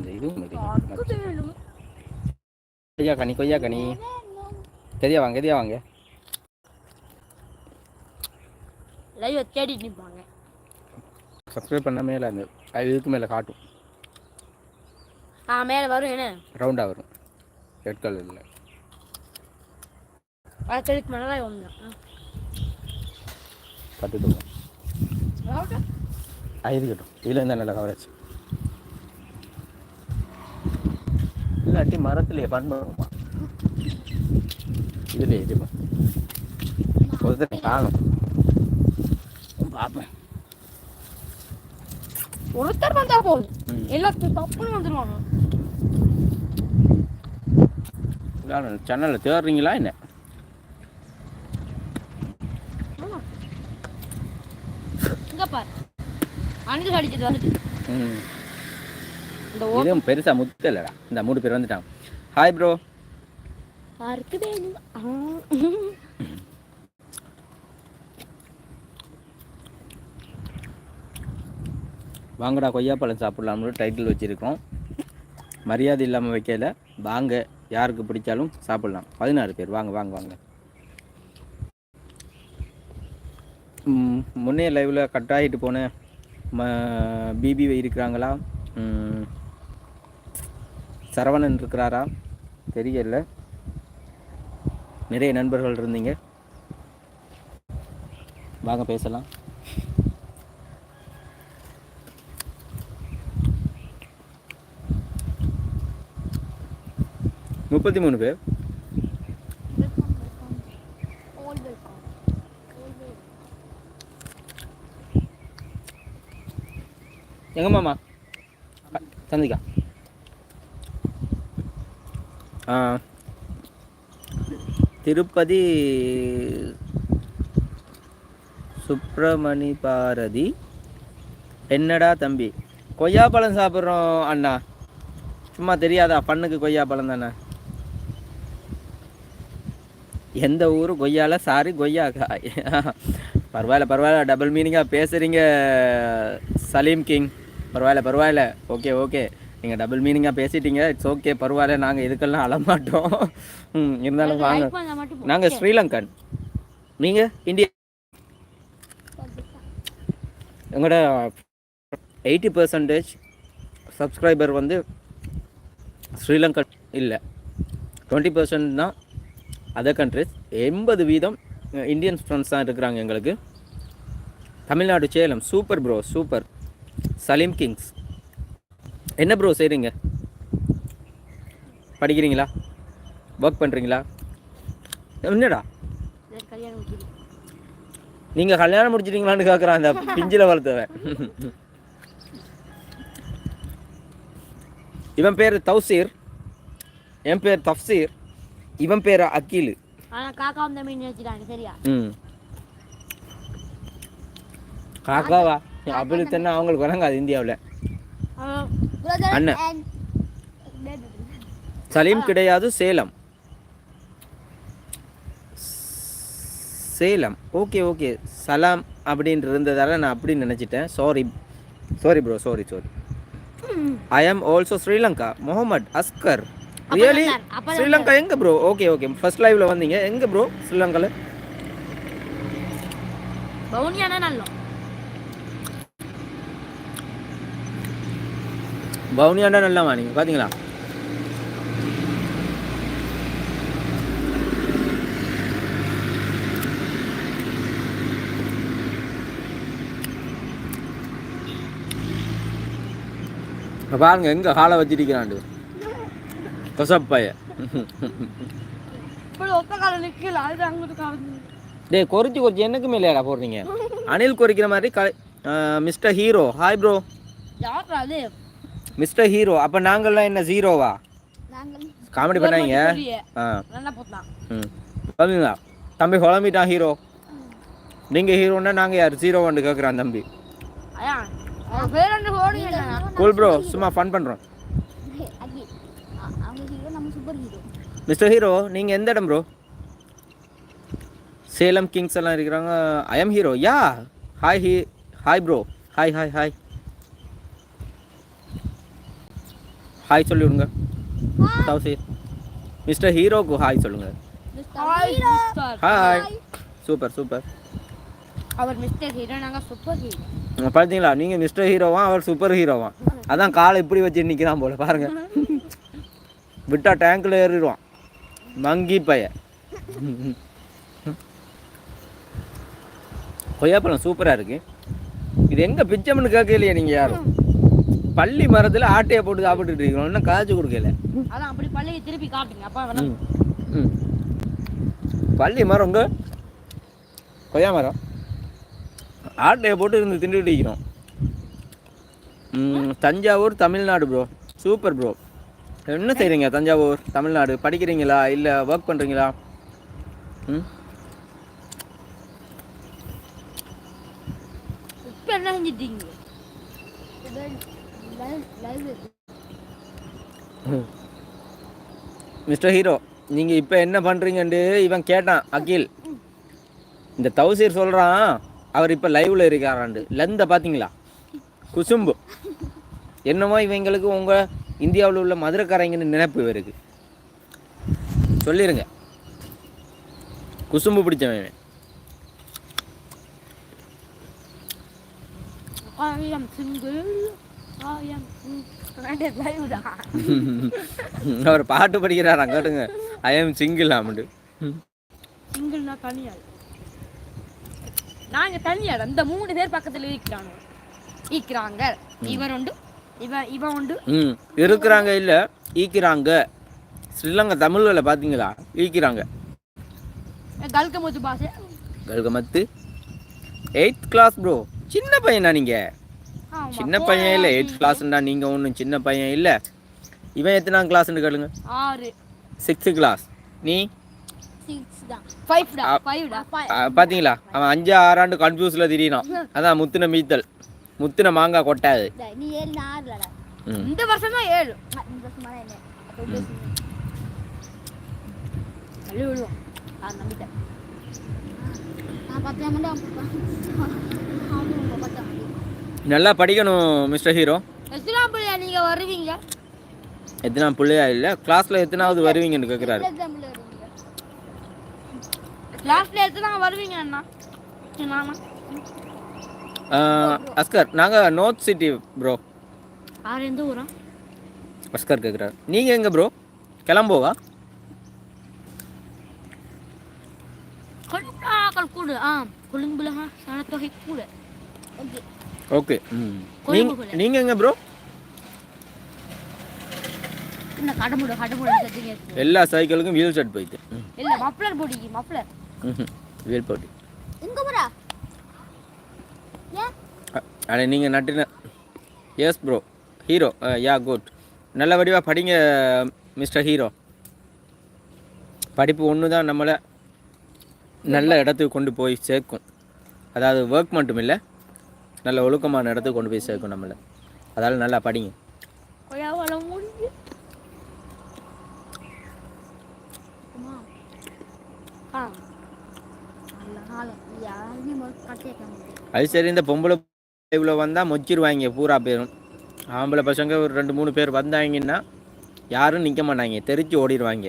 இந்த இதுவும் வேணும் கொய்யா கனி கொய்யா கனி கெதியா வாங்க கெதியா வாங்க லைவ் தேடிட்டு நிற்பாங்க சப்ஸ்கிரைப் பண்ண மேலே அந்த அது இதுக்கு மேலே காட்டும் ஆ மேலே வரும் என்ன ரவுண்டாக வரும் ரெட் கலரில் அது ஒன்று கட்டும் இதில் இருந்தால் நல்ல கவரேஜ் இல்லாட்டி மரத்துலேயே பண்ணுமா? இதுலேயே இதுமா ஒருத்தர் காணும். பார்ப்பேன் ஒருத்தர் வந்தா போதும். எல்லாத்தையும் தப்புன்னு வந்துருவாங்க. சேனலில் தேடுறீங்களா என்ன? இங்க பாரு. அணிந்து கடிச்சது வந்துட்டு. ம். இதுவும் பெருசாக முத்தலடா. இந்த மூணு பேர் வந்துட்டாங்க. Hi bro. வாங்கடா கொய்யாப்பழம் சாப்பிட்லாம்னு டைட்டில் வச்சுருக்கோம் மரியாதை இல்லாமல் வைக்கல. வாங்க யாருக்கு பிடிச்சாலும் சாப்பிட்லாம். பதினாறு பேர். வாங்க வாங்க வாங்க. முன்னே லைவில் கட் ஆகிட்டு போன ம பிபி இருக்கிறாங்களா? சரவணன் இருக்கிறாரா? தெரியல. நிறைய நண்பர்கள் இருந்தீங்க. வாங்க பேசலாம். முப்பத்தி மூணு பேர். எங்க மாமா? சந்திக்கா திருப்பதி சுப்பிரமணி பாரதி. என்னடா தம்பி? கொய்யாப்பழம் சாப்பிட்றோம் அண்ணா. சும்மா தெரியாதா? பண்ணுக்கு கொய்யாப்பழம் தானே? எந்த ஊர்? கொய்யால? சாரி கொய்யா காய் பரவாயில்ல பரவாயில்ல. டபுள் மீனிங்காக பேசுகிறீங்க சலீம் கிங். பரவாயில்ல பரவாயில்ல. Okay okay. நீங்கள் டபுள் மீனிங்காக பேசிட்டீங்க. இட்ஸ் ஓகே பரவாயில்ல நாங்கள் இதுக்கெல்லாம் அழமாட்டோம். ம் இருந்தாலும் வாங்க. நாங்கள் ஸ்ரீலங்கன். நீங்கள் இந்தியா. எங்களோட எயிட்டி பர்சன்டேஜ் சப்ஸ்கிரைபர் வந்து ஸ்ரீலங்கா இல்லை. டுவெண்ட்டி பர்சன்ட் தான் அதர் கண்ட்ரிஸ் எண்பது வீதம் இந்தியன் ஃப்ரெண்ட்ஸ் தான் இருக்கிறாங்க எங்களுக்கு. Tamil Nadu Salem super bro super Saleem kings என்ன ப்ரோ செய்கிறீங்க படிக்கிறீங்களா? ஒர்க் பண்ணுறீங்களா என்னடா. நீங்கள் கல்யாணம் முடிச்சிட்டீங்களான்னு கேட்குறான் அந்த பிஞ்சில் வளர்த்தவன். இவன் பேர் தௌசீர். என் பேர் தஃப்சீர் இவன் பேர் அக்கீல் காக்கா வந்த மீன் வச்சுட்டாங்க சரியா? ம். காக்காவா? அப்படி தானே அவங்களுக்கு வழங்காது இந்தியாவில். அண்ணன். சலீம் கிடையாது சேலம். சேலம். ஓகே ஓகே சலாம் அப்படின்ட்டு இருந்ததால நான் அப்படி நினச்சிட்டேன். Sorry sorry bro sorry sorry I am also Sri Lanka Muhammad Askar really Sri Lanka எங்க ப்ரோ ஓகே ஓகே ஃபர்ஸ்ட் லைவ்ல வந்தீங்க. எங்க ப்ரோ ஸ்ரீலங்கால பவுனியாண்டா நல்லாமா நீங்க பாத்தீங்களா? இப்ப பாருங்க எங்க காலை வச்சிருக்கிறாண்டு கொசப்பைய டேய் கொறிச்சு கொறிச்சு எனக்கு மேலேடா போடுறீங்க அனில் கொறிக்கிற மாதிரி கலை மிஸ்டர் ஹீரோ ஹாய் ப்ரோ யாரா அது? மிஸ்டர் ஹீரோ அப்போ நாங்கள்லாம் என்ன ஜீரோவா காமெடி பண்ணாங்க. ஆ. பார்த்தீங்களா தம்பி குழம்பிட்டான் ஹீரோ நீங்கள் ஹீரோன்னா நாங்கள் யார்? ஜீரோவான்னு கேட்குறான் தம்பி. கூல் ப்ரோ சும்மா ஃபன் பண்ணுறோம் அவங்க ஹீரோ நம்ம சூப்பர் ஹீரோ மிஸ்டர் ஹீரோ நீங்கள் எந்த இடம் ப்ரோ சேலம் கிங்ஸ் எல்லாம் இருக்கிறாங்க I am hero yeah hi he hi bro hi hi hi hi சொல்லி விடுங்க தௌசீர் மிஸ்டர் ஹீரோக்கு ஹாய் சொல்லுங்க. ஹாய் சூப்பர் சூப்பர் அவர் மிஸ்டர் ஹீரோ நாங்கள் சூப்பர் ஹீரோ பார்த்தீங்களா நீங்கள் மிஸ்டர் ஹீரோவா அவர் சூப்பர் ஹீரோவா அதான் காலை இப்படி வச்சு நிற்கிறான் போல பாருங்க. விட்டா டேங்க்கில் ஏறிடுவான். மங்கி பைய. கொய்யாப்பழம் சூப்பராக இருக்கு. இது எங்கே பிச்சம்னு கேட்கலையே நீங்கள் யாரும்? பள்ளி மரத்தில் ஆட்டையை போட்டு சாப்பிட்டுட்டு இருக்கோம் இன்னும் காய்ச்சி கொடுக்கல. அதான் அப்படி பள்ளியை திருப்பி காட்டுங்க. அப்பா வேணாம் பள்ளி மரம் உங்க? கொய்யா மரம். ஆட்டையை போட்டு இருந்து திண்டுட்டு இருக்கிறோம். Thanjavur Tamil Nadu bro super bro என்ன செய்கிறீங்க தஞ்சாவூர் தமிழ்நாடு? படிக்கிறீங்களா? இல்லை ஒர்க் பண்ணுறீங்களா ம். என்ன செஞ்சிட்டீங்க? மிஸ்டர் ஹீரோ நீங்கள் இப்போ என்ன பண்ணுறீங்கன்ட்டு இவன் கேட்டான் அகில். இந்த தௌசீர் சொல்கிறான் அவர் இப்போ லைவில் இருக்காராண்டு. லந்த பார்த்தீங்களா குசும்பு. என்னமோ இவங்களுக்கு உங்கள் இந்தியாவில் உள்ள மதுரைக்காரங்கன்னு நினைப்பு இவருக்கு. சொல்லிடுங்க குசும்பு பிடிச்சவன் இவன். I am single. Single. அவர் பாட்டு படிக்கிறாராம் கேட்டுங்க. I am single ஆமண்டு. சிங்கிள்னா தனியாள் நாங்க தனியாள் அந்த மூணு பேர் பக்கத்துல இருக்கிறாங்க. இருக்கிறாங்க இவர் உண்டு இவன் இவன் உண்டு. ம். இருக்கிறாங்க இல்லை ஈக்கிறாங்க. ஸ்ரீலங்கா தமிழில் பார்த்தீங்களா ஈக்கிறாங்க. கல்க முத்து பாசே கல்கமத்து. எயித் கிளாஸ் ப்ரோ சின்ன பையனா நீங்கள் சின்ன பையன் இல்லை எயித் கிளாஸ்ண்டா நீங்கள் ஒன்றும் சின்ன பையன் இல்லை. இவன் எத்தனாம் கிளாஸ்னு கேளுங்க. ஆறு. சிக்ஸ்த்து கிளாஸ் நீ? பார்த்தீங்களா அவன் அஞ்சு ஆறாண்டு கன்ஃபியூஸில் திரியினான். அதான் முத்தின மீத்தல். முத்தின மாங்காய் கொட்டாது. இந்த வருஷம் தான் ஏழு. இந்த வருஷம் தான் என்ன தள்ளி விடுவோம் நான் நம்பிட்டேன் நான் பத்தாம் பத்தாம் நல்லா படிக்கணும் மிஸ்டர் ஹீரோ எத்தனாம் பிள்ளையா நீங்க வருவீங்க? எத்தனாம் பிள்ளையா இல்லை? கிளாஸில் எத்தனாவது வருவீங்கன்னு கேட்குறாரு கிளாஸ்ல எத்தனை வருவீங்க அண்ணா? அஸ்கர் நாங்கள் நோர்த் சிட்டி ப்ரோ ஆறு எந்த ஊரா? அஸ்கர் கேட்குறாரு நீங்கள் எங்கே ப்ரோ கிளம்போவா? கொழுக்காக்கள் கூட. ஆ கொழும்புல சனத்தொகை கூட. Okay okay. நீங்கள் நீங்கள் எங்கே ப்ரோ எல்லா சைக்கிளுக்கும் வீல் செட் போயிட்டு. இல்ல மப்ளர் போடிக்கு மப்ளர். வீல் போட்டி எங்க போறா? ஏன் அட நீங்கள் நட்டின yes bro hero yeah good நல்ல வடிவாக படிங்க மிஸ்டர் ஹீரோ படிப்பு ஒன்று தான் நம்மளை நல்ல இடத்துக்கு கொண்டு போய் சேர்க்கும். அதாவது ஒர்க் மட்டும் இல்லை நல்ல ஒழுக்கமான இடத்துக்கு கொண்டு போய் சேர்க்கும் நம்மளை. அதால் நல்லா படிங்க. அது சரி இந்த பொம்பளை இவ்வளோ வந்தால் மொச்சிருவாங்க பூரா பேரும். ஆம்பளை பசங்க ஒரு ரெண்டு மூணு பேர் வந்தாங்கன்னா யாரும் நிற்க மாட்டாங்க தெரிச்சு ஓடிடுவாங்க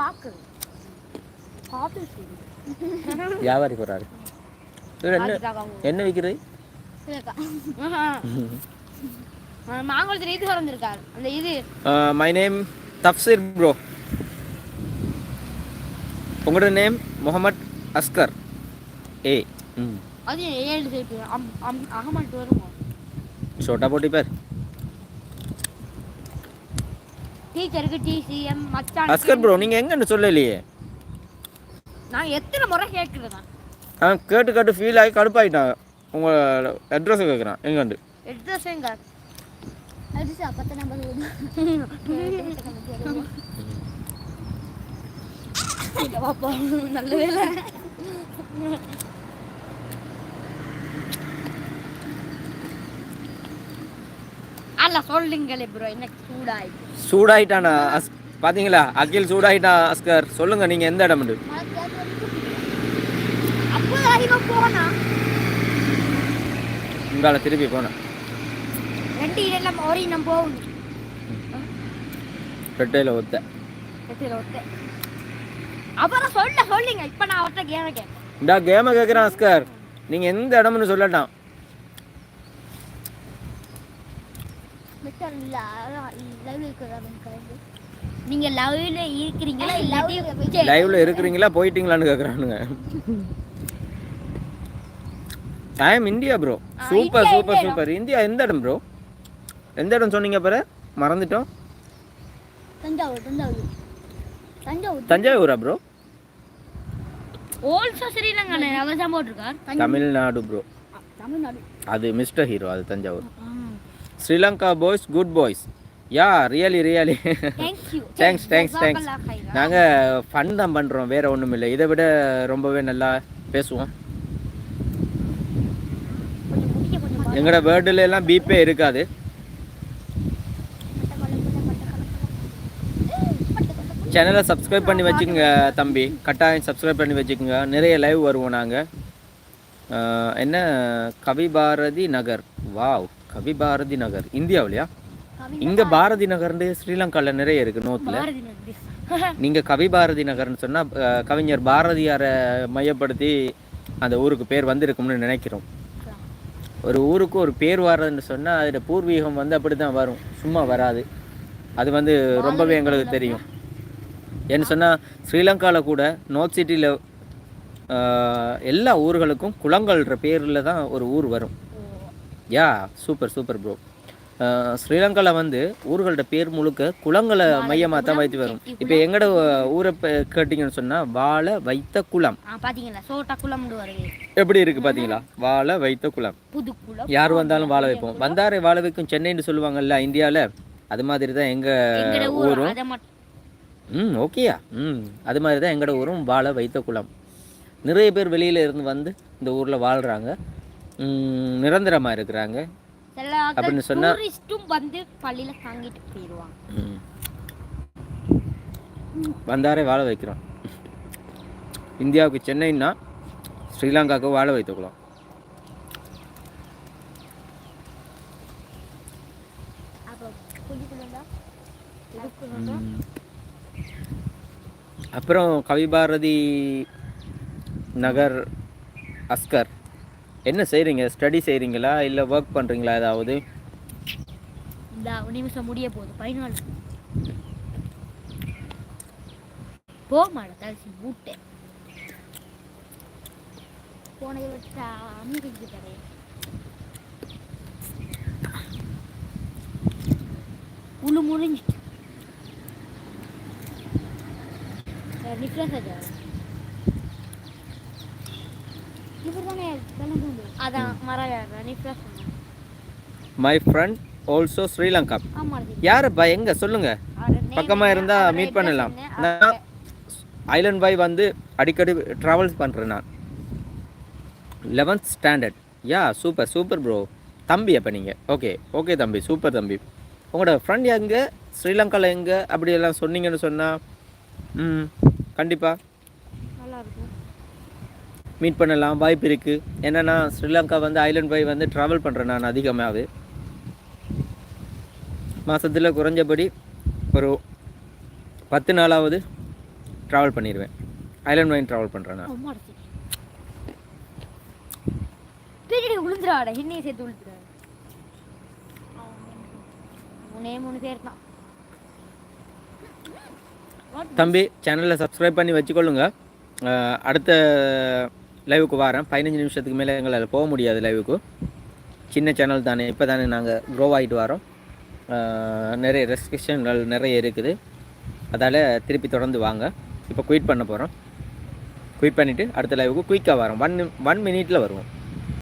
பார்க்குது பார்த்து வியாபாரி போகிறாரு என்ன என்ன விற்கிறது மாங்குளத்தில் இது வந்திருக்காரு அந்த இது. மை நேம் தப்சீர் ப்ரோ உங்களோட நேம் முகமது அஸ்கர் ஏ ம். அது ஏழு சேர்த்து அகமாட்டு வருமா? சோட்டா போட்டி பேர். டீச்சருக்கு டிசிஎம் மச்சான் அஸ்கர் ப்ரோ நீங்கள் எங்கன்னு சொல்லலையே. நான் எத்தனை முறை கேட்குறேன். ஆ கேட்டு கேட்டு ஃபீல் ஆகி கடுப்பாயிட்டான் உங்கள் அட்ரஸை கேட்குறான் எங்கண்டு எட்ரஸுங்க நல்ல வேலை. அல்ல சொல்லுங்களே ப்ரோ எனக்கு சூடாயிட்டானா அஸ் பார்த்தீங்களா அகில் சூடாயிட்டான் அஸ்கர். சொல்லுங்கள் நீங்கள் எந்த இடம்ண்டு அப்போதான் இவன் போனா உங்களை திருப்பி போனேன் ரெண்டு இடம்லாம் ஒரு இனம் போகுது ரெட்டையில் ஒத்த. எட்டில ஒத்து. அப்புறம் சொல்ல சொல்லுங்க. இப்ப நான் அவர்கிட்ட கேம கேட்பேன் இந்த கேமை கேட்குறேன் அஸ்கர். நீங்கள் எந்த இடம்னு சொல்லட்டான். நீங்க லவ்ல இருக்கிறீங்களா லைவ்ல இருக்கிறீங்களா? போயிட்டீங்களான்னு கேட்குறானுங்க I am India bro super super super India எந்த இடம் ப்ரோ எந்த இடம் சொன்னீங்க பாரு. மறந்துட்டோம். தஞ்சாவூர் தஞ்சாவூர். தஞ்சாவூர். தஞ்சாவூரா ப்ரோ தமிழ்நாடு ப்ரோ தமிழ்நாடு. அது மிஸ்டர் ஹீரோ அது Thanjavur. Sri Lanka boys good boys yeah really really thanks thanks thanks நாங்கள் ஃபன் தான் பண்ணுறோம் வேறு ஒன்றும் இல்லை இதை விட ரொம்பவே நல்லா பேசுவோம். எங்களோட வேர்டில் எல்லாம் பீப்பே இருக்காது. சேனலை சப்ஸ்கிரைப் பண்ணி வச்சுக்கோங்க தம்பி. கட்டாயம் சப்ஸ்கிரைப் பண்ணி வச்சுக்கோங்க. நிறைய லைவ் வருவோம் நாங்கள் என்ன? கவி பாரதி நகர். வாவ். கவி பாரதி நகர். இந்தியாவிலையா? இங்கே பாரதி நகர்னு ஸ்ரீலங்காவில் நிறைய இருக்குது நோத்தில் நீங்கள் கவி பாரதி நகர்னு சொன்னால் கவிஞர் பாரதியாரை மையப்படுத்தி அந்த ஊருக்கு பேர் வந்திருக்கும்னு நினைக்கிறோம். ஒரு ஊருக்கு ஒரு பேர் வர்றதுன்னு சொன்னால் அதில் பூர்வீகம் வந்து அப்படி தான் வரும். சும்மா வராது. அது வந்து ரொம்பவே எங்களுக்கு தெரியும். ஏன்னு சொன்னால் ஸ்ரீலங்காவில் கூட நார்த் சிட்டியில் எல்லா ஊர்களுக்கும் குளங்கள்ன்ற பேரில் தான் ஒரு ஊர் வரும். யா சூப்பர் சூப்பர் ப்ரோ ஸ்ரீலங்காவில் வந்து ஊர்களோட பேர் முழுக்க குளங்களை மையமாக தான் வைத்து வரும். இப்போ எங்களோட ஊரை கேட்டிங்கன்னு சொன்னால் வாழை வைத்த குளம். எப்படி இருக்குது பார்த்தீங்களா வாழை வைத்த குளம். யார் வந்தாலும் வாழ வைப்போம். வந்தாரை வாழ வைக்கும் சென்னைன்னு சொல்லுவாங்கல்ல இந்தியாவில் அது மாதிரி தான் எங்கட எங்கள் ஊர்? ஊரும். ம் ஓகேயா. ம் அது மாதிரி தான் எங்களோட ஊரும் வாழ வைத்த குளம். நிறைய பேர் வெளியில இருந்து வந்து இந்த ஊரில் வாழ்கிறாங்க நிரந்தரமாக இருக்கிறாங்க. அப்படின்னு சொன்னா- டூரிஸ்டும் வந்து பள்ளியில தாங்கிட்டு போயிடுவாங்க. வந்தாரை வாழ வைக்கிறோம். இந்தியாவுக்கு சென்னைன்னா ஸ்ரீலங்காவுக்கு வாழ வைத்த குளம் அப்புறம் புதுக்குள்ளா புதுக்குள்ளா ம். அப்புறம் கவிபாரதி நகர் அஸ்கர். என்ன செய்கிறீங்க ஸ்டடி செய்கிறீங்களா இல்லை ஒர்க் பண்ணுறீங்களா ஏதாவது? இந்த ஒரு நிமிஷம் முடிய போகுது. பதினாலு போ மாட தரிசி மூட்டை. போனதை வச்சா அம்மிக்கு தரேன். உழு முடிஞ்சிட்டு நிக்லஸ் இவர் அதான் மை. ஃப்ரெண்ட் ஆல்சோ ஸ்ரீலங்கா யாருப்பா எங்கே? சொல்லுங்கள் பக்கமாக இருந்தால் மீட் பண்ணலாம். நான் ஐலண்ட் பாய் வந்து அடிக்கடி ட்ராவல்ஸ் பண்ணுறேன் நான். Eleventh standard yeah super super bro தம்பி அப்போ நீங்கள் ஓகே ஓகே தம்பி சூப்பர் தம்பி. உங்களோட ஃப்ரெண்ட் எங்கே? ஸ்ரீலங்காவில் எங்கே? அப்படியெல்லாம் சொன்னீங்கன்னு சொன்னால் ம் கண்டிப்பாக மீட் பண்ணலாம் வாய்ப்பு இருக்குது என்னென்னா ஸ்ரீலங்கா வந்து ஐலண்ட் பாய் வந்து ட்ராவல் பண்ணுறேன் நான் அதிகமாகவே மாதத்தில் குறைஞ்சபடி ஒரு பத்து நாளாவது ட்ராவல் பண்ணிடுவேன் ஐலண்ட் வைன் ட்ராவல் பண்ணுறேன் நான். விழுந்துடாட சேர்த்து விழுந்துடாடு மூணே மூணு பேர் தான். தம்பி சேனலில் சப்ஸ்கிரைப் பண்ணி வச்சுக்கொள்ளுங்க. அடுத்த லைவுக்கு வரேன் பதினஞ்சு நிமிஷத்துக்கு மேலே எங்களால் போக முடியாது லைவுக்கு சின்ன சேனல் தானே. இப்போ தானே நாங்கள் க்ரோ ஆகிட்டு வரோம் நிறைய ரெஸ்ட்ரிக்ஷன்கள் நிறைய இருக்குது. அதால் திருப்பி தொடர்ந்து வாங்க. இப்போ குயிட் பண்ண போகிறோம் குயிட் பண்ணிவிட்டு அடுத்த லைவுக்கு குயிக்காக வரோம். ஒன் ஒன் மினிட்டில் வருவோம்.